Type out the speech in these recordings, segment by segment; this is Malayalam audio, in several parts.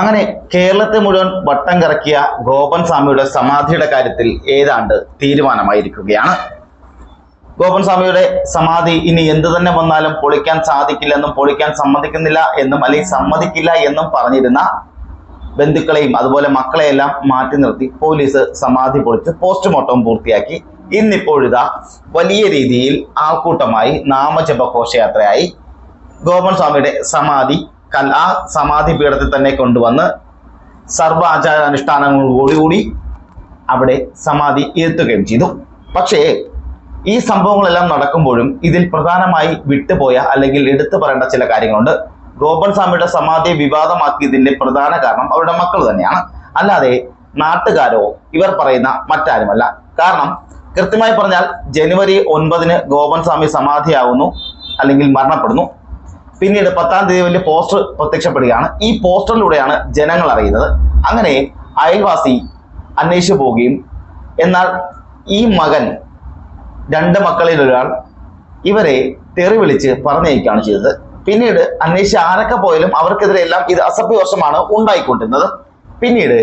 അങ്ങനെ കേരളത്തെ മുഴുവൻ വട്ടം കറക്കിയ ഗോപൻ സ്വാമിയുടെ സമാധിയുടെ കാര്യത്തിൽ ഏതാണ്ട് തീരുമാനമായിരിക്കുകയാണ്. ഗോപൻ സ്വാമിയുടെ സമാധി ഇനി എന്ത് തന്നെ വന്നാലും പൊളിക്കാൻ സാധിക്കില്ലെന്നും പൊളിക്കാൻ സമ്മതിക്കുന്നില്ല എന്നും അല്ലെങ്കിൽ സമ്മതിക്കില്ല എന്നും പറഞ്ഞിരുന്ന ബന്ധുക്കളെയും അതുപോലെ മക്കളെയെല്ലാം മാറ്റി നിർത്തി പോലീസ് സമാധി പൊളിച്ച് പോസ്റ്റ്മോർട്ടം പൂർത്തിയാക്കി. ഇന്നിപ്പോഴിതാ വലിയ രീതിയിൽ ആൾക്കൂട്ടമായി നാമജപ ഘോഷയാത്രയായി ഗോപൻ സ്വാമിയുടെ സമാധി കൽ ആ സമാധി പീഠത്തിൽ തന്നെ കൊണ്ടുവന്ന് സർവ ആചാര ആചാരാനുഷ്ഠാനങ്ങളോടുകൂടി അവിടെ സമാധി ഇരുത്തുകയും ചെയ്തു. പക്ഷേ ഈ സംഭവങ്ങളെല്ലാം നടക്കുമ്പോഴും ഇതിൽ പ്രധാനമായി വിട്ടുപോയ അല്ലെങ്കിൽ എടുത്തു പറയേണ്ട ചില കാര്യങ്ങളുണ്ട്. ഗോപൻ സ്വാമിയുടെ സമാധിയെ വിവാദമാക്കിയതിന്റെ പ്രധാന കാരണം അവരുടെ മക്കൾ തന്നെയാണ്. അല്ലാതെ നാട്ടുകാരോ ഇവർ പറയുന്ന മറ്റാരുമല്ല. കാരണം കൃത്യമായി പറഞ്ഞാൽ ജനുവരി ഒൻപതിന് ഗോപൻ സ്വാമി സമാധിയാവുന്നു അല്ലെങ്കിൽ മരണപ്പെടുന്നു. പിന്നീട് പത്താം തീയതി വലിയ പോസ്റ്റർ പ്രത്യക്ഷപ്പെടുകയാണ്. ഈ പോസ്റ്ററിലൂടെയാണ് ജനങ്ങൾ അറിയുന്നത്. അങ്ങനെ അയൽവാസി അന്വേഷിച്ചു പോവുകയും എന്നാൽ ഈ മകൻ രണ്ട് മക്കളിൽ ഒരാൾ ഇവരെ തെറി വിളിച്ച് പറഞ്ഞയക്കുകയാണ് ചെയ്തത്. പിന്നീട് അന്വേഷിച്ച് ആരൊക്കെ പോയാലും അവർക്കെതിരെ എല്ലാം ഇത് അസഭ്യവശമാണ് ഉണ്ടായിക്കൊണ്ടിരുന്നത്. പിന്നീട്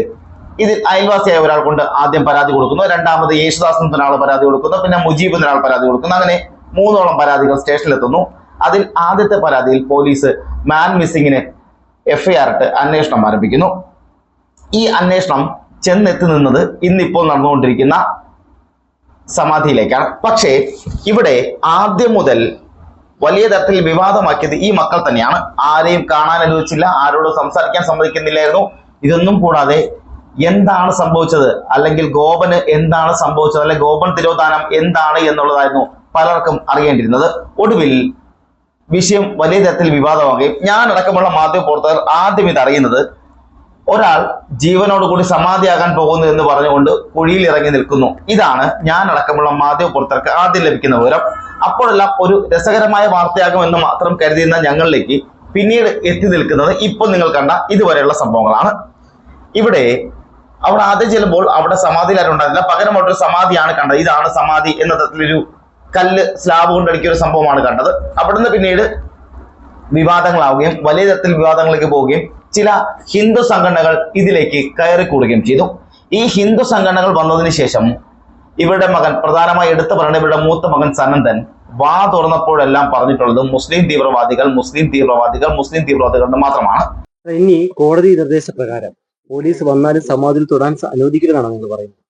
ഇതിൽ അയൽവാസിയായ ഒരാൾ കൊണ്ട് ആദ്യം പരാതി കൊടുക്കുന്നു. രണ്ടാമത് യേശുദാസ് എന്നൊരാൾ പരാതി കൊടുക്കുന്നു. പിന്നെ മുജീബ് എന്നൊരാൾ പരാതി കൊടുക്കുന്നു. അങ്ങനെ മൂന്നോളം പരാതികൾ സ്റ്റേഷനിലെത്തുന്നു. അതിൽ ആദ്യത്തെ പരാതിയിൽ പോലീസ് മാൻ മിസ്സിങ്ങിന് എഫ്ഐആർ ഇട്ട് അന്വേഷണം ആരംഭിക്കുന്നു. ഈ അന്വേഷണം ചെന്നെത്തി നിന്നത് ഇന്നിപ്പോൾ നടന്നുകൊണ്ടിരിക്കുന്ന സമാധിയിലേക്കാണ്. പക്ഷേ ഇവിടെ ആദ്യം മുതൽ വലിയ തരത്തിൽ വിവാദമാക്കിയത് ഈ മക്കൾ തന്നെയാണ്. ആരെയും കാണാൻ അനുവദിച്ചില്ല ആരോടും സംസാരിക്കാൻ സമ്മതിക്കുന്നില്ലായിരുന്നു. ഇതൊന്നും കൂടാതെ എന്താണ് സംഭവിച്ചത്? അല്ലെങ്കിൽ ഗോപന് എന്താണ് സംഭവിച്ചത്? അല്ലെങ്കിൽ ഗോപൻ തിരോധാനം എന്താണ് എന്നുള്ളതായിരുന്നു പലർക്കും അറിയേണ്ടിയിരുന്നത്. ഒടുവിൽ വിഷയം വലിയ തരത്തിൽ വിവാദമാകുകയും ഞാൻ അടക്കമുള്ള മാധ്യമ പ്രവർത്തകർ ആദ്യം ഇത് അറിയുന്നത് ഒരാൾ ജീവനോട് കൂടി സമാധിയാകാൻ പോകുന്നു എന്ന് പറഞ്ഞുകൊണ്ട് കുഴിയിൽ ഇറങ്ങി നിൽക്കുന്നു. ഇതാണ് ഞാൻ അടക്കമുള്ള മാധ്യമ പ്രവർത്തകർക്ക് ആദ്യം ലഭിക്കുന്ന വിവരം. അപ്പോഴെല്ലാം ഒരു രസകരമായ വാർത്തയാകുമെന്ന് മാത്രം കരുതിയിരുന്ന ഞങ്ങളിലേക്ക് പിന്നീട് എത്തി നിൽക്കുന്നത് ഇപ്പോൾ നിങ്ങൾ കണ്ട ഇതുവരെയുള്ള സംഭവങ്ങളാണ്. ഇവിടെ അവിടെ ആദ്യം ചെല്ലുമ്പോൾ അവിടെ സമാധിയിൽ ആരും ഉണ്ടായിരുന്നില്ല. പകരം അവിടെ ഒരു സമാധിയാണ് കണ്ടത്. ഇതാണ് സമാധി എന്ന തരത്തിലൊരു കല്ല് സ്ലാബ് കൊണ്ടടിക്കിയ ഒരു സംഭവമാണ് കണ്ടത്. അവിടുന്ന് പിന്നീട് വിവാദങ്ങളാവുകയും വലിയ തരത്തിൽ വിവാദങ്ങളിലേക്ക് പോവുകയും ചില ഹിന്ദു സംഘടനകൾ ഇതിലേക്ക് കയറിക്കൂടുകയും ചെയ്തു. ഈ ഹിന്ദു സംഘടനകൾ വന്നതിന് ശേഷം ഇവരുടെ മകൻ പ്രധാനമായി എടുത്തു പറയുന്ന ഇവരുടെ മൂത്ത മകൻ സനന്ദൻ വാ തുറന്നപ്പോഴെല്ലാം പറഞ്ഞിട്ടുള്ളത് മുസ്ലിം തീവ്രവാദികൾ മുസ്ലിം തീവ്രവാദികൾ മുസ്ലിം തീവ്രവാദികൾ മാത്രമാണ്. ഇനി കോടതി നിർദ്ദേശപ്രകാരം പോലീസ് വന്നാലും സമാധിയിൽ തൊടാൻ അനുവദിക്കരുതെന്നാണ് നിങ്ങൾ പറയുന്നത്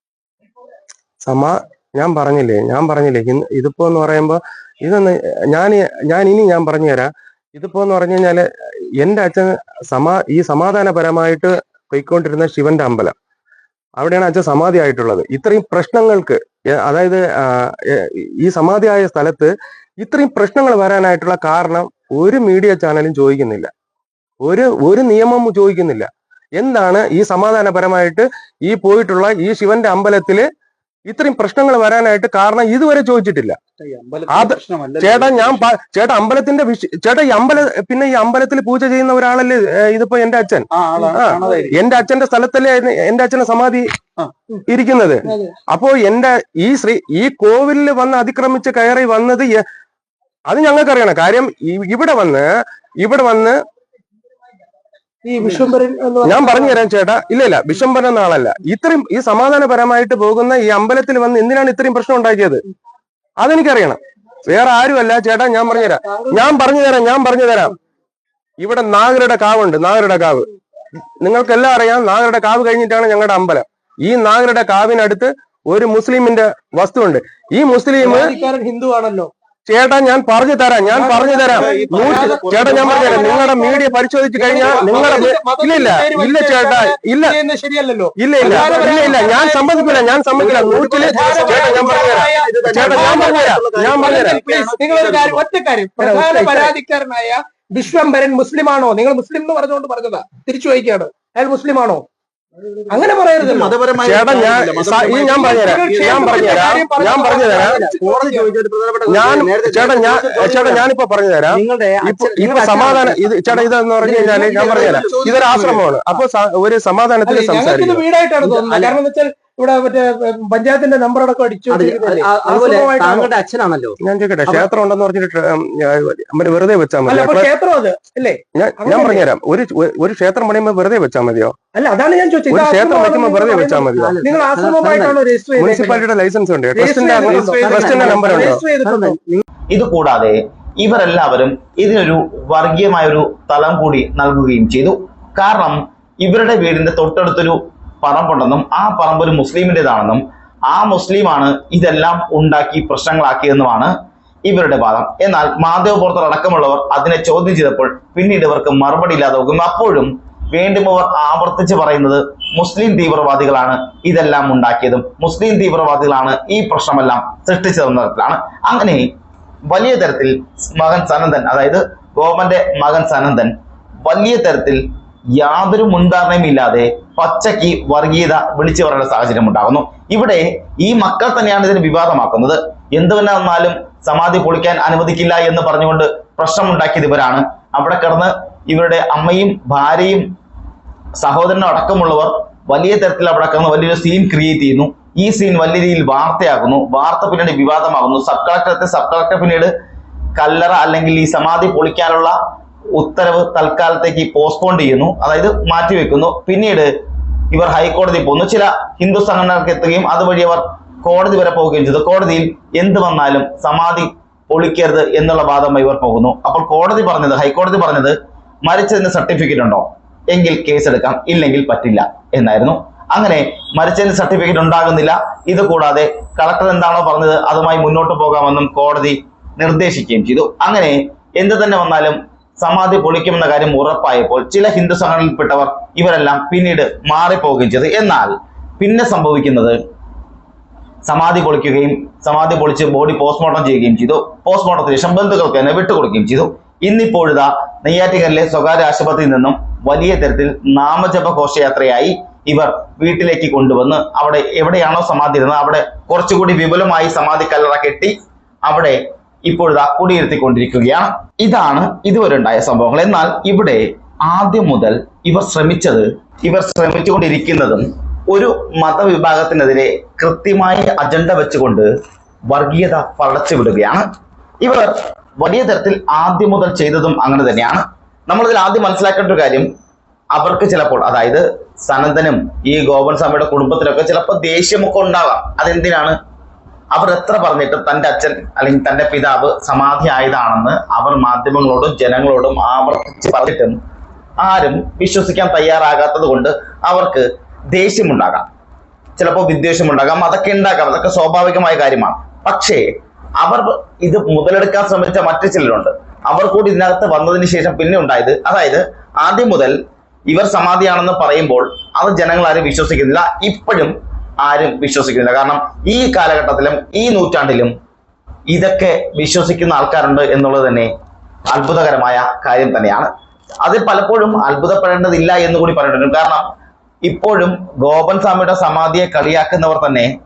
സമാ ഞാൻ പറഞ്ഞില്ലേ ഞാൻ പറഞ്ഞില്ലേ ഇതിപ്പോ എന്ന് പറയുമ്പോ ഇതൊന്ന് ഞാൻ ഞാൻ ഇനി ഞാൻ പറഞ്ഞു തരാം. ഇതിപ്പോ എന്ന് പറഞ്ഞു കഴിഞ്ഞാൽ എന്റെ അച്ഛൻ സമാ ഈ സമാധാനപരമായിട്ട് പോയിക്കൊണ്ടിരുന്ന ശിവന്റെ അമ്പലം. അവിടെയാണ് അച്ഛൻ സമാധി ആയിട്ടുള്ളത്. ഇത്രയും പ്രശ്നങ്ങൾക്ക് അതായത് ഈ സമാധിയായ സ്ഥലത്ത് ഇത്രയും പ്രശ്നങ്ങൾ വരാനായിട്ടുള്ള കാരണം ഒരു മീഡിയ ചാനലും ചോദിക്കുന്നില്ല. ഒരു ഒരു നിയമം ചോദിക്കുന്നില്ല. എന്താണ് ഈ സമാധാനപരമായിട്ട് ഈ പോയിട്ടുള്ള ഈ ശിവന്റെ അമ്പലത്തിൽ ഇത്രയും പ്രശ്നങ്ങൾ വരാനായിട്ട് കാരണം ഇതുവരെ ചോദിച്ചിട്ടില്ല. അത് ചേട്ടാ ഞാൻ ചേട്ടാ അമ്പലത്തിന്റെ വിഷ ചേട്ടാ ഈ അമ്പല പിന്നെ ഈ അമ്പലത്തിൽ പൂജ ചെയ്യുന്ന ഒരാളല്ലേ ഇതിപ്പോ എന്റെ അച്ഛൻ? ആ, എന്റെ അച്ഛന്റെ സ്ഥലത്തല്ലേ എന്റെ അച്ഛന്റെ സമാധി. ഇരിക്കുന്നത്. അപ്പോ എന്റെ ഈ ശ്രീ ഈ കോവിലിൽ വന്ന് അതിക്രമിച്ച് കയറി വന്നത് അത് ഞങ്ങൾക്കറിയണം. കാര്യം ഇവിടെ വന്ന് ഇവിടെ വന്ന് ഈ വിശ്വംബരൻ ഞാൻ പറഞ്ഞു തരാം ചേട്ടാ. ഇല്ല ഇല്ല വിശ്വംബരൻ എന്ന ആളല്ല. ഇത്രയും ഈ സമാധാനപരമായിട്ട് പോകുന്ന ഈ അമ്പലത്തിൽ വന്ന് എന്തിനാണ് ഇത്രയും പ്രശ്നം ഉണ്ടാക്കിയത്? അതെനിക്കറിയണം. വേറെ ആരുമല്ല. ചേട്ടാ ഞാൻ പറഞ്ഞു തരാം. ഞാൻ പറഞ്ഞു തരാം ഞാൻ പറഞ്ഞു തരാം. ഇവിടെ നാഗരുടെ കാവുണ്ട്. നാഗരുടെ കാവ്. നിങ്ങൾക്കെല്ലാം അറിയാം നാഗരുടെ കാവ് കഴിഞ്ഞിട്ടാണ് ഞങ്ങളുടെ അമ്പലം. ഈ നാഗരുടെ കാവിനടുത്ത് ഒരു മുസ്ലിമിന്റെ വസ്തുണ്ട് ഈ മുസ്ലിം ഹിന്ദു ആണല്ലോ ചേട്ടാ ഞാൻ പറഞ്ഞു തരാം ഞാൻ പറഞ്ഞു തരാം. ചേട്ടാ ഞാൻ പറഞ്ഞു തരാം നിങ്ങളുടെ മീഡിയ പരിശോധിച്ചു കഴിഞ്ഞാൽ നിങ്ങളുടെ ഇല്ല ഇല്ല ഇല്ല ചേട്ടാ ഇല്ല. ഇല്ല ഇല്ല ഇല്ല ഇല്ല ഞാൻ സമ്മതിക്കില്ല ഞാൻ സമ്മതിക്കില്ല നൂറ്റിൽ ചേട്ടാ ഞാൻ പറഞ്ഞുതരാം ചേട്ടാ ഞാൻ പറഞ്ഞുതരാം ഞാൻ പറഞ്ഞുതരാം നിങ്ങളൊരു കാര്യം ഒറ്റ കാര്യം. പ്രധാന പരാതിക്കാരനായ വിശ്വംഭരൻ മുസ്ലിമാണോ? നിങ്ങൾ മുസ്ലിം എന്ന് പറഞ്ഞുകൊണ്ട് പറഞ്ഞതാ തിരിച്ചു വയ്ക്കുകയാണ്. അയാൾ മുസ്ലിമാണോ? അങ്ങനെ പറയരുത്. മതപരമായ ചേട്ടാ ഞാൻ ഞാൻ പറഞ്ഞുതരാം. ഞാൻ പറഞ്ഞുതരാം. ഞാൻ പറഞ്ഞുതരാം. ഞാൻ ചേട്ടാ ഞാൻ ചേട്ടാ ഞാനിപ്പോ പറഞ്ഞുതരാം. നിങ്ങളുടെ ഇപ്പൊ സമാധാന ഇത് ചേട്ടാ ഇതെന്ന് പറഞ്ഞു കഴിഞ്ഞാൽ ഞാൻ പറഞ്ഞുതരാം. ഇതൊരു ആശ്രമമാണ്. അപ്പൊ ഒരു സമാധാനത്തിൽ സംസാരിക്കും. വീടായിട്ടാണ് തോന്നുന്നത്. കാരണം എന്ന് വെച്ചാൽ ഇവിടെ മറ്റേ പഞ്ചായത്തിന്റെ നമ്പർ അടക്കം അടിച്ചു? അതുപോലെ താങ്കളുടെ അച്ഛനാണല്ലോ. ഞാൻ ചോദിക്കട്ടെ ക്ഷേത്രം ഉണ്ടെന്ന് പറഞ്ഞിട്ട് വെറുതെ വെച്ചാൽ അല്ല മതി ക്ഷേത്രം അത് അല്ലേ? ഞാൻ? പറഞ്ഞുതരാം. ഒരു ഒരു ക്ഷേത്രം പണിയുമ്പോൾ വെറുതെ വെച്ചാൽ മതിയോ? അല്ല അതാണ് ഞാൻ ചോദിച്ചത്. ഒരു ക്ഷേത്രം ആശ്രമമാണെന്ന് വെറുതെ വെച്ചാൽ. മതിയോ? നിങ്ങൾ മുനിസിപ്പാലിറ്റിയുടെ ലൈസൻസ് ഉണ്ട് ട്രസ്റ്റിന്റെ നമ്പർ ഉണ്ടോ. ഇത് കൂടാതെ ഇവരെല്ലാവരും ഇതിനൊരു വർഗീയമായ ഒരു തലം കൂടി നൽകുകയും ചെയ്തു. കാരണം ഇവരുടെ വീടിന്റെ തൊട്ടടുത്തൊരു പറമ്പുണ്ടെന്നും ആ പറമ്പ് ഒരു മുസ്ലിമിന്റെതാണെന്നും ആ മുസ്ലിമാണ് ഇതെല്ലാം ഉണ്ടാക്കി പ്രശ്നങ്ങളാക്കിയെന്നുമാണ് ഇവരുടെ വാദം. എന്നാൽ മാധ്യമപ്രവർത്തകർ അടക്കമുള്ളവർ അതിനെ ചോദ്യം ചെയ്തപ്പോൾ പിന്നീട് ഇവർക്ക് മറുപടി ഇല്ലാതെ പോകും അപ്പോഴും വീണ്ടും അവർ ആവർത്തിച്ച് പറയുന്നത് മുസ്ലിം തീവ്രവാദികളാണ് ഇതെല്ലാം ഉണ്ടാക്കിയതും മുസ്ലിം തീവ്രവാദികളാണ് ഈ പ്രശ്നമെല്ലാം സൃഷ്ടിച്ചതെന്ന തരത്തിലാണ്. അങ്ങനെ വലിയ തരത്തിൽ മകൻ സനന്ദൻ അതായത് ഗോപന്റെ മകൻ സനന്ദൻ വലിയ തരത്തിൽ യാതൊരു മുൻധാരണയും ഇല്ലാതെ പച്ചയ്ക്ക് വർഗീയത വിളിച്ചു പറയുന്ന സാഹചര്യം ഉണ്ടാകുന്നു. ഇവിടെ ഈ മക്കൾ തന്നെയാണ് ഇതിന് വിവാദമാക്കുന്നത്. എന്തു തന്നെ വന്നാലും സമാധി പൊളിക്കാൻ അനുവദിക്കില്ല എന്ന് പറഞ്ഞുകൊണ്ട് പ്രശ്നമുണ്ടാക്കിയത് ഇവരാണ്. അവിടെ കിടന്ന് ഇവരുടെ അമ്മയും ഭാര്യയും സഹോദരനും അടക്കമുള്ളവർ വലിയ തരത്തിൽ അവിടെ കിടന്ന് വലിയൊരു സീൻ ക്രിയേറ്റ് ചെയ്യുന്നു. ഈ സീൻ വലിയ രീതിയിൽ വാർത്തയാകുന്നു. വാർത്ത പിന്നീട് വിവാദമാകുന്നു. സബ് കളക്ടറത്തെ സബ് കളക്ടർ പിന്നീട് കല്ലറ അല്ലെങ്കിൽ ഈ സമാധി പൊളിക്കാനുള്ള ഉത്തരവ് തൽക്കാലത്തേക്ക് പോസ്റ്റ്പോൺ ചെയ്യുന്നു. അതായത് മാറ്റിവെക്കുന്നു പിന്നീട് ഇവർ ഹൈക്കോടതി പോകുന്നു ചില ഹിന്ദു സംഘടനകൾക്ക് എത്തുകയും അതുവഴി അവർ കോടതി വരെ പോവുകയും ചെയ്തു. കോടതിയിൽ എന്ത് വന്നാലും സമാധി പൊളിക്കരുത് എന്നുള്ള വാദമായി ഇവർ പോകുന്നു. അപ്പോൾ കോടതി പറഞ്ഞത് ഹൈക്കോടതി പറഞ്ഞത് മരിച്ചതിന് സർട്ടിഫിക്കറ്റ് ഉണ്ടോ? എങ്കിൽ കേസ് എടുക്കാം. ഇല്ലെങ്കിൽ പറ്റില്ല എന്നായിരുന്നു. അങ്ങനെ മരിച്ചതിന് സർട്ടിഫിക്കറ്റ് ഉണ്ടാകുന്നില്ല. ഇത് കൂടാതെ കളക്ടർ എന്താണോ പറഞ്ഞത് അതുമായി മുന്നോട്ട് പോകാമെന്നും കോടതി നിർദ്ദേശിക്കുകയും ചെയ്തു. അങ്ങനെ എന്ത് തന്നെ വന്നാലും സമാധി പൊളിക്കുമെന്ന കാര്യം ഉറപ്പായപ്പോൾ ചില ഹിന്ദു സംഘടനയിൽപ്പെട്ടവർ ഇവരെല്ലാം പിന്നീട് മാറിപ്പോവുകയും ചെയ്തു. എന്നാൽ പിന്നെ സംഭവിക്കുന്നത് സമാധി പൊളിക്കുകയും സമാധി പൊളിച്ച് ബോഡി പോസ്റ്റ്മോർട്ടം ചെയ്യുകയും ചെയ്തു. പോസ്റ്റ്മോർട്ടത്തിന് ശേഷം ബന്ധുക്കൾക്ക് തന്നെ വിട്ടുകൊടുക്കുകയും ചെയ്തു. ഇന്നിപ്പോഴിതാ നെയ്യാറ്റിക്കലിലെ സ്വകാര്യ ആശുപത്രിയിൽ നിന്നും വലിയ തരത്തിൽ നാമജപ ഘോഷയാത്രയായി ഇവർ വീട്ടിലേക്ക് കൊണ്ടുവന്ന് അവിടെ എവിടെയാണോ സമാധി ഇരുന്നത് അവിടെ കുറച്ചുകൂടി വിപുലമായി സമാധി കല്ലറ കെട്ടി അവിടെ ഇപ്പോഴിതാ കുടിയിരുത്തിക്കൊണ്ടിരിക്കുകയാണ്. ഇതാണ് ഇതുവരെ ഉണ്ടായ സംഭവങ്ങൾ. എന്നാൽ ഇവിടെ ആദ്യം മുതൽ ഇവർ ശ്രമിച്ചത് ഇവർ ശ്രമിച്ചുകൊണ്ടിരിക്കുന്നതും ഒരു മതവിഭാഗത്തിനെതിരെ കൃത്യമായ അജണ്ട വെച്ചുകൊണ്ട് വർഗീയത പടച്ചു വിടുകയാണ് ഇവർ വലിയ തരത്തിൽ ആദ്യം മുതൽ ചെയ്തതും അങ്ങനെ തന്നെയാണ്. നമ്മളിതിൽ ആദ്യം മനസ്സിലാക്കേണ്ട ഒരു കാര്യം അവർക്ക് ചിലപ്പോൾ അതായത് സനന്ദനും ഈ ഗോപൻ സ്വാമിയുടെ കുടുംബത്തിലൊക്കെ ചിലപ്പോൾ ദേഷ്യമൊക്കെ ഉണ്ടാവാം. അതെന്തിനാണ്? അവർ എത്ര പറഞ്ഞിട്ടും തന്റെ അച്ഛൻ അല്ലെങ്കിൽ തന്റെ പിതാവ് സമാധി ആയതാണെന്ന് അവർ മാധ്യമങ്ങളോടും ജനങ്ങളോടും ആവർത്തിച്ച് പറഞ്ഞിട്ടും ആരും വിശ്വസിക്കാൻ തയ്യാറാകാത്തത് കൊണ്ട് അവർക്ക് ദേഷ്യമുണ്ടാകാം. ചിലപ്പോൾ വിദ്വേഷമുണ്ടാകാം. അതൊക്കെ ഉണ്ടാകാം. അതൊക്കെ സ്വാഭാവികമായ കാര്യമാണ്. പക്ഷേ അവർ ഇത് മുതലെടുക്കാൻ ശ്രമിച്ച മറ്റു ചിലരുണ്ട്. അവർ കൂടി ഇതിനകത്ത് വന്നതിന് ശേഷം പിന്നെ ഉണ്ടായത് അതായത് ആദ്യം മുതൽ ഇവർ സമാധിയാണെന്ന് പറയുമ്പോൾ അത് ജനങ്ങൾ ആരും വിശ്വസിക്കുന്നില്ല. ഇപ്പോഴും ആരും വിശ്വസിക്കുന്നില്ല. കാരണം ഈ കാലഘട്ടത്തിലും ഈ നൂറ്റാണ്ടിലും ഇതൊക്കെ വിശ്വസിക്കുന്ന ആൾക്കാരുണ്ട് എന്നുള്ളത് തന്നെ അത്ഭുതകരമായ കാര്യം തന്നെയാണ്. അതിൽ പലപ്പോഴും അത്ഭുതപ്പെടേണ്ടതില്ല എന്ന് കൂടി പറയേണ്ടി കാരണം ഇപ്പോഴും ഗോപൻ സ്വാമിയുടെ സമാധിയെ കളിയാക്കുന്നവർ തന്നെ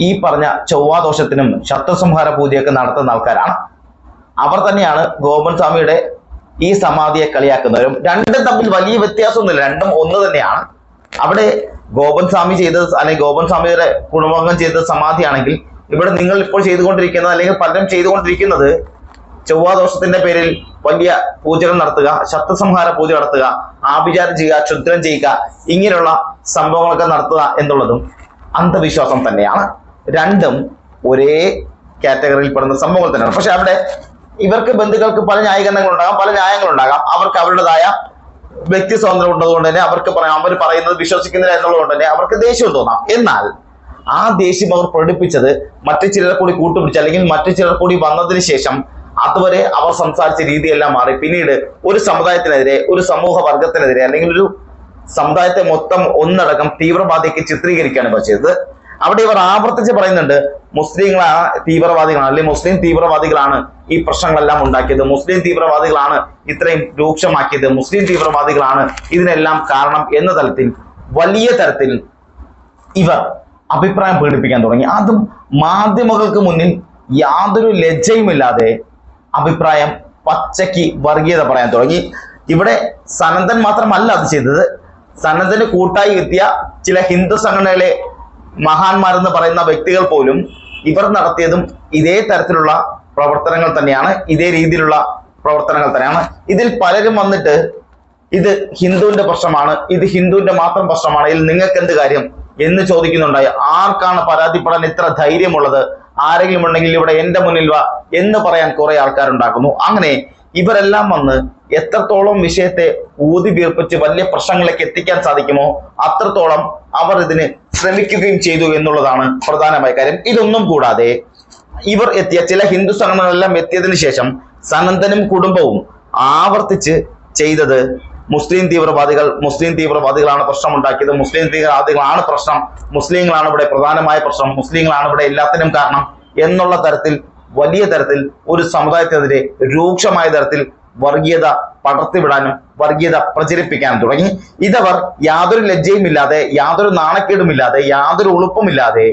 ഈ പറഞ്ഞ ചൊവ്വാദോഷത്തിനും ശത്രുസംഹാര പൂജയൊക്കെ നടത്തുന്ന ആൾക്കാരാണ്. അവർ തന്നെയാണ് ഗോപൻ സ്വാമിയുടെ ഈ സമാധിയെ കളിയാക്കുന്നവരും. രണ്ടും തമ്മിൽ വലിയ വ്യത്യാസമൊന്നുമില്ല. രണ്ടും ഒന്ന് തന്നെയാണ്. അവിടെ ഗോപൻ സ്വാമി ചെയ്ത അല്ലെങ്കിൽ ഗോപൻ സ്വാമിയുടെ കുടുംബാംഗം ചെയ്ത സമാധിയാണെങ്കിൽ ഇവിടെ നിങ്ങൾ ഇപ്പോൾ ചെയ്തുകൊണ്ടിരിക്കുന്നത് അല്ലെങ്കിൽ പലരും ചെയ്തുകൊണ്ടിരിക്കുന്നത് ചൊവ്വാദോഷത്തിന്റെ പേരിൽ വലിയ പൂജകൾ നടത്തുക ശത്രുസംഹാര പൂജ നടത്തുക ആഭിചാരം ചെയ്യുക ക്ഷുദ്രം ചെയ്യുക ഇങ്ങനെയുള്ള സംഭവങ്ങളൊക്കെ നടത്തുക എന്നുള്ളതും അന്ധവിശ്വാസം തന്നെയാണ്. രണ്ടും ഒരേ കാറ്റഗറിയിൽ പെടുന്ന സംഭവങ്ങൾ തന്നെയാണ്. പക്ഷെ അവിടെ ഇവർക്ക് ബന്ധുക്കൾക്ക് പല ന്യായീകരണങ്ങളുണ്ടാകാം പല ന്യായങ്ങളുണ്ടാകാം. അവർക്ക് അവരുടേതായ വ്യക്തി സ്വാതന്ത്ര്യം ഉള്ളതുകൊണ്ട് തന്നെ അവർക്ക് പറയാം അവർ പറയുന്നത് വിശ്വസിക്കുന്നില്ല എന്നുള്ളത് കൊണ്ട് തന്നെ അവർക്ക് ദേഷ്യം തോന്നാം. എന്നാൽ ആ ദേഷ്യം അവർ പ്രകടിപ്പിച്ചത് മറ്റു ചിലരെ കൂടി കൂട്ടുപിടിച്ച് അല്ലെങ്കിൽ മറ്റു ചിലർ കൂടി വന്നതിന് ശേഷം അതുവരെ അവർ സംസാരിച്ച രീതിയെല്ലാം മാറി. പിന്നീട് ഒരു സമുദായത്തിനെതിരെ ഒരു സമൂഹ വർഗത്തിനെതിരെ അല്ലെങ്കിൽ ഒരു സമുദായത്തെ മൊത്തം ഒന്നടക്കം തീവ്രവാദിക്ക് ചിത്രീകരിക്കുകയാണ് ഇവർ ചെയ്തത്. അവിടെ ഇവർ ആവർത്തിച്ച് പറയുന്നുണ്ട് മുസ്ലിങ്ങളാണ് തീവ്രവാദികളാണ് അല്ലെങ്കിൽ മുസ്ലിം തീവ്രവാദികളാണ് ഈ പ്രശ്നങ്ങളെല്ലാം ഉണ്ടാക്കിയത് മുസ്ലിം തീവ്രവാദികളാണ് ഇത്രയും രൂക്ഷമാക്കിയത് മുസ്ലിം തീവ്രവാദികളാണ് ഇതിനെല്ലാം കാരണം എന്ന തലത്തിൽ വലിയ തരത്തിൽ ഇവർ അഭിപ്രായം പ്രകടിപ്പിക്കാൻ തുടങ്ങി. അതും മാധ്യമങ്ങൾക്ക് മുന്നിൽ യാതൊരു ലജ്ജയുമില്ലാതെ അഭിപ്രായം പച്ചയ്ക്ക് വർഗീയത പറയാൻ തുടങ്ങി. ഇവിടെ സനന്ദൻ മാത്രമല്ല അത് ചെയ്തത്. സനന്ദന് കൂട്ടായി എത്തിയ ചില ഹിന്ദു സംഘടനയിലെ മഹാന്മാരെന്ന് പറയുന്ന വ്യക്തികൾ പോലും ഇവർ നടത്തിയതും ഇതേ തരത്തിലുള്ള പ്രവർത്തനങ്ങൾ തന്നെയാണ് ഇതേ രീതിയിലുള്ള പ്രവർത്തനങ്ങൾ തന്നെയാണ്. ഇതിൽ പലരും വന്നിട്ട് ഇത് ഹിന്ദുവിന്റെ പ്രശ്നമാണ് ഇത് ഹിന്ദുവിന്റെ മാത്രം പ്രശ്നമാണ് ഇതിൽ നിങ്ങൾക്ക് എന്ത് കാര്യം എന്ന് ചോദിക്കുന്നുണ്ടായി. ആർക്കാണ് പരാതിപ്പെടാൻ ഇത്ര ധൈര്യമുള്ളത്? ആരെങ്കിലും ഉണ്ടെങ്കിൽ ഇവിടെ എന്റെ മുന്നിൽ വാ എന്ന് പറയാൻ കുറെ ആൾക്കാരുണ്ടാക്കുന്നു. അങ്ങനെ ഇവരെല്ലാം വന്ന് എത്രത്തോളം വിഷയത്തെ ഊതി വീർപ്പിച്ച് വലിയ പ്രശ്നങ്ങളിലേക്ക് എത്തിക്കാൻ സാധിക്കുമോ അത്രത്തോളം അവർ ഇതിന് ശ്രമിക്കുകയും ചെയ്തു എന്നുള്ളതാണ് പ്രധാനമായ കാര്യം. ഇതൊന്നും കൂടാതെ ഇവർ എത്തിയ ചില ഹിന്ദു സംഘടനകളെല്ലാം എത്തിയതിന് ശേഷം സനന്ദനും കുടുംബവും ആവർത്തിച്ച് ചെയ്തത് മുസ്ലിം തീവ്രവാദികൾ മുസ്ലിം തീവ്രവാദികളാണ് പ്രശ്നം ഉണ്ടാക്കിയത് മുസ്ലിം തീവ്രവാദികളാണ് പ്രശ്നം മുസ്ലിങ്ങളാണ് ഇവിടെ പ്രധാനമായ പ്രശ്നം മുസ്ലിങ്ങളാണ് ഇവിടെ എല്ലാത്തിനും കാരണം എന്നുള്ള തരത്തിൽ വലിയ തരത്തിൽ ഒരു സമുദായത്തിനെതിരെ രൂക്ഷമായ തരത്തിൽ വർഗീയത പടർത്തിവിടാനും വർഗീയത പ്രചരിപ്പിക്കാനും തുടങ്ങി. ഇതവർ യാതൊരു ലജ്ജയുമില്ലാതെ യാതൊരു നാണക്കേടുമില്ലാതെ യാതൊരു ഉളുപ്പുമില്ലാതെ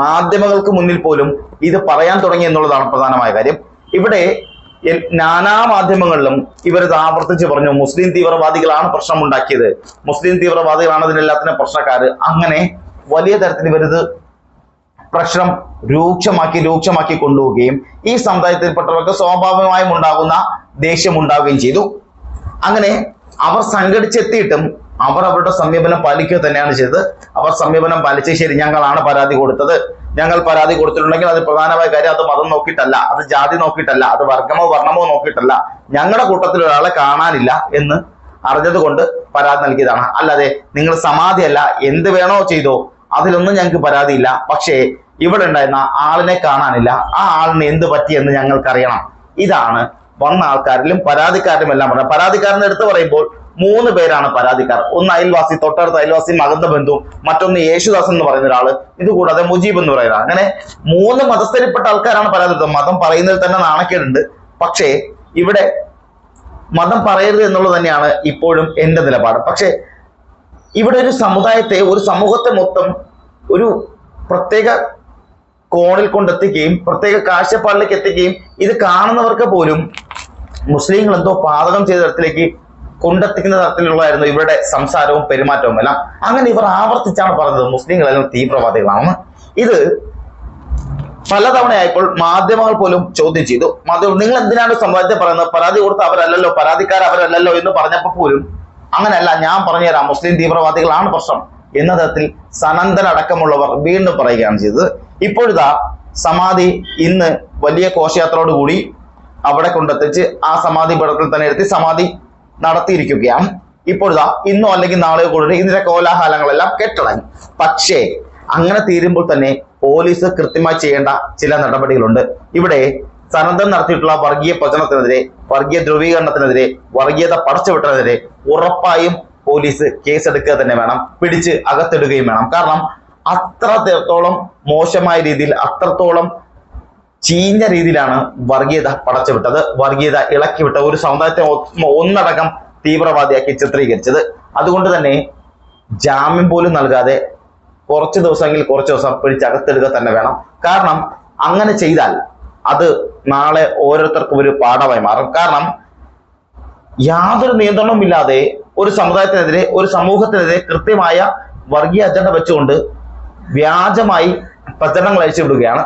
മാധ്യമങ്ങൾക്ക് മുന്നിൽ പോലും ഇത് പറയാൻ തുടങ്ങി എന്നുള്ളതാണ് പ്രധാനമായ കാര്യം. ഇവിടെ നാനാ മാധ്യമങ്ങളിലും ഇവർ ആവർത്തിച്ച് പറഞ്ഞു മുസ്ലിം തീവ്രവാദികളാണ് പ്രശ്നം ഉണ്ടാക്കിയത് മുസ്ലിം തീവ്രവാദികളാണ് ഇതിനെല്ലാത്തിനും പ്രശ്നക്കാര്. അങ്ങനെ വലിയ തരത്തിൽ ഇവരിത് പ്രശ്നം രൂക്ഷമാക്കി രൂക്ഷമാക്കി കൊണ്ടുപോവുകയും ഈ സമുദായത്തിൽപ്പെട്ടവർക്ക് സ്വാഭാവികമായും ഉണ്ടാകുന്ന ദേഷ്യം ഉണ്ടാവുകയും ചെയ്തു. അങ്ങനെ അവർ സംഘടിച്ചെത്തിയിട്ടും അവർ അവരുടെ സമീപനം പാലിക്കുക തന്നെയാണ് ചെയ്തത്. അവർ സമീപനം പാലിച്ച ശരി ഞങ്ങളാണ് പരാതി കൊടുത്തത്. ഞങ്ങൾ പരാതി കൊടുത്തിട്ടുണ്ടെങ്കിൽ അത് പ്രധാനമായ കാര്യം അത് മതം നോക്കിയിട്ടല്ല അത് ജാതി നോക്കിയിട്ടല്ല അത് വർഗമോ വർണമോ നോക്കിയിട്ടല്ല. ഞങ്ങളുടെ കൂട്ടത്തിൽ ഒരാളെ കാണാനില്ല എന്ന് അറിഞ്ഞത് കൊണ്ട് പരാതി നൽകിയതാണ്. അല്ലാതെ നിങ്ങൾ സമാധിയല്ല എന്ത് വേണോ ചെയ്തോ അതിലൊന്നും ഞങ്ങൾക്ക് പരാതിയില്ല. പക്ഷേ ഇവിടെ ഉണ്ടായിരുന്ന ആളിനെ കാണാനില്ല. ആ ആളിന് എന്ത് പറ്റിയെന്ന് ഞങ്ങൾക്കറിയണം. ഇതാണ് വന്ന ആൾക്കാരിലും പരാതിക്കാരിലും എല്ലാം പറഞ്ഞത്. പരാതിക്കാരൻ എടുത്തു പറയുമ്പോൾ മൂന്ന് പേരാണ് പരാതിക്കാർ. ഒന്ന് അയൽവാസി തൊട്ടടുത്ത അയൽവാസി മകന്ത ബന്ധു മറ്റൊന്ന് യേശുദാസ് എന്ന് പറയുന്ന ഒരാൾ ഇത് കൂടാതെ മുജീബ് എന്ന് പറയുന്ന. അങ്ങനെ മൂന്ന് മതസ്ഥരിൽപ്പെട്ട ആൾക്കാരാണ് പരാതി മതം പറയുന്നതിൽ തന്നെ നാണക്കേടുണ്ട്. പക്ഷേ ഇവിടെ മതം പറയരുത് എന്നുള്ളത് തന്നെയാണ് ഇപ്പോഴും എന്റെ നിലപാട്. പക്ഷേ ഇവിടെ ഒരു സമുദായത്തെ ഒരു സമൂഹത്തെ മൊത്തം ഒരു പ്രത്യേക കോണിൽ കൊണ്ടെത്തിക്കുകയും പ്രത്യേക കാഴ്ചപ്പാടിലേക്ക് എത്തിക്കുകയും ഇത് കാണുന്നവർക്ക് പോലും മുസ്ലിങ്ങൾ എന്തോ പാതകം ചെയ്ത തരത്തിലേക്ക് കൊണ്ടെത്തിക്കുന്ന തരത്തിലുള്ളതായിരുന്നു ഇവരുടെ സംസാരവും പെരുമാറ്റവും എല്ലാം. അങ്ങനെ ഇവർ ആവർത്തിച്ചാണ് പറഞ്ഞത് മുസ്ലിങ്ങളെല്ലാം തീവ്രവാദികളാണ് ഇത് പലതവണയായപ്പോൾ മാധ്യമങ്ങൾ പോലും ചോദ്യം ചെയ്തു. മാധ്യമം നിങ്ങൾ എന്തിനാണ് സമുദായത്തെ പറയുന്നത്? പരാതി കൊടുത്ത അവരല്ലല്ലോ പരാതിക്കാർ അവരല്ലല്ലോ എന്ന് പറഞ്ഞപ്പോൾ പോലും അങ്ങനെയല്ല ഞാൻ പറഞ്ഞുതരാം. മുസ്ലിം തീവ്രവാദികളാണ് പ്രശ്നം. എന്ന തരത്തിൽ സനന്ദൻ അടക്കമുള്ളവർ വീണ്ടും പറയുകയാണ് ചെയ്തത്. ഇപ്പോഴിതാ സമാധി ഇന്ന് വലിയ ഘോഷയാത്രയോടുകൂടി അവിടെ കൊണ്ടെത്തിച്ച് ആ സമാധി പീഠത്തിൽ തന്നെ എത്തി സമാധി നടത്തിയിരിക്കുകയാണ്. ഇപ്പോഴിതാ ഇന്നോ അല്ലെങ്കിൽ നാളെയോ കൂടി ഇതിന്റെ കോലാഹലങ്ങളെല്ലാം കെട്ടടങ്ങി. പക്ഷേ അങ്ങനെ തീരുമ്പോൾ തന്നെ പോലീസ് കൃത്യമായി ചെയ്യേണ്ട ചില നടപടികളുണ്ട്. ഇവിടെ സനന്ദൻ നടത്തിയിട്ടുള്ള വർഗീയ പ്രചരണത്തിനെതിരെ വർഗീയ ധ്രുവീകരണത്തിനെതിരെ വർഗീയത പടച്ചുവിട്ടതിനെതിരെ ഉറപ്പായും പോലീസ് കേസെടുക്കുക തന്നെ വേണം പിടിച്ച് അകത്തിടുകയും വേണം. കാരണം അത്രത്തോളം മോശമായ രീതിയിൽ അത്രത്തോളം ചീഞ്ഞ രീതിയിലാണ് വർഗീയത പടച്ചുവിട്ടത്. വർഗീയത ഇളക്കിവിട്ട ഒരു സമുദായത്തെ ഒന്നടക്കം തീവ്രവാദിയാക്കി ചിത്രീകരിച്ചത്. അതുകൊണ്ട് തന്നെ ജാമ്യം പോലും നൽകാതെ കുറച്ച് ദിവസമെങ്കിൽ കുറച്ച് ദിവസം പിടിച്ചകത്തിടുക തന്നെ വേണം. കാരണം അങ്ങനെ ചെയ്താൽ അത് നാളെ ഓരോരുത്തർക്കും ഒരു പാഠമായി മാറും. കാരണം യാതൊരു നിയന്ത്രണവും ഇല്ലാതെ ഒരു സമുദായത്തിനെതിരെ ഒരു സമൂഹത്തിനെതിരെ കൃത്യമായ വർഗീയ അജണ്ട വെച്ചുകൊണ്ട് വ്യാജമായി പ്രചരണങ്ങൾ അയച്ചു വിടുകയാണ്.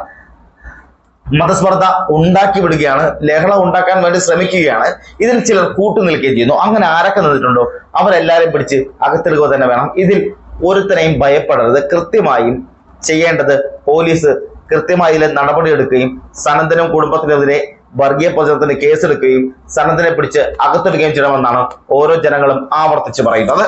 മതസ്പർദ്ധ ഉണ്ടാക്കി വിടുകയാണ്. ലഹള ഉണ്ടാക്കാൻ വേണ്ടി ശ്രമിക്കുകയാണ്. ഇതിൽ ചിലർ കൂട്ടു നിൽക്കുകയും ചെയ്യുന്നു. അങ്ങനെ ആരൊക്കെ നിന്നിട്ടുണ്ടോ? അവരെല്ലാവരും പിടിച്ച് അകത്തിടുക തന്നെ വേണം. ഇതിൽ ഒരുത്തനെയും ഭയപ്പെടരുത്. കൃത്യമായും ചെയ്യേണ്ടത് പോലീസ് കൃത്യമായി നടപടി നടപടിയെടുക്കുകയും സനന്ദനും കുടുംബത്തിനെതിരെ വർഗീയ പ്രചരണത്തിന് കേസെടുക്കുകയും സനന്ദനെ പിടിച്ച് അകത്തിടുകയും ചെയ്യണമെന്നാണ് ഓരോ ജനങ്ങളും ആവർത്തിച്ച് പറയുന്നത്.